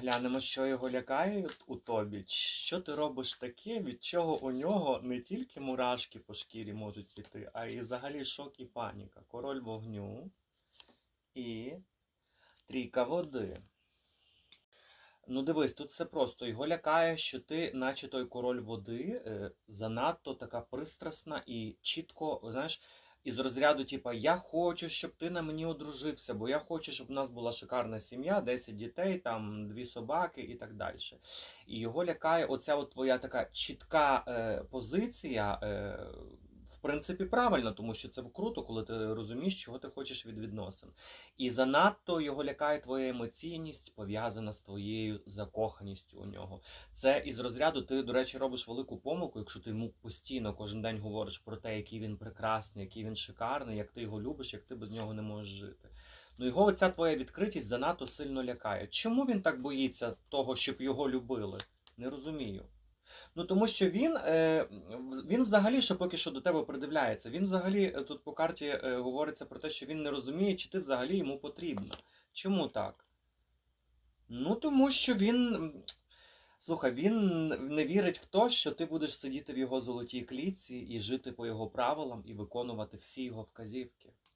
Глянемо, що його лякає у тобі. Що ти робиш таке, від чого у нього не тільки мурашки по шкірі можуть піти, а й взагалі шок і паніка. Король вогню і трійка води. Ну, дивись, тут все просто. Його лякає, що ти, наче той король води, е, занадто така пристрасна і чітко, знаєш, із розряду, типа, я хочу, щоб ти на мені одружився, бо я хочу, щоб у нас була шикарна сім'я, 10 дітей, там дві собаки і так далі. І його лякає оця от твоя така чітка е, позиція. Е, принципі, правильно, тому що це круто, коли ти розумієш, чого ти хочеш від відносин. І занадто його лякає твоя емоційність, пов'язана з твоєю закоханістю у нього. Це із розряду ти, до речі, робиш велику помилку, якщо ти йому постійно кожен день говориш про те, який він прекрасний, який він шикарний, як ти його любиш, як ти без нього не можеш жити. Ну його оця твоя відкритість занадто сильно лякає. Чому він так боїться того, щоб його любили? Не розумію. Ну тому що він, е, він взагалі ще поки що до тебе придивляється. Він взагалі е, тут по карті е, говориться про те, що він не розуміє, чи ти взагалі йому потрібна. Чому так? Ну, тому що він. Слухай, він не вірить в те, що ти будеш сидіти в його золотій клітці і жити по його правилам і виконувати всі його вказівки.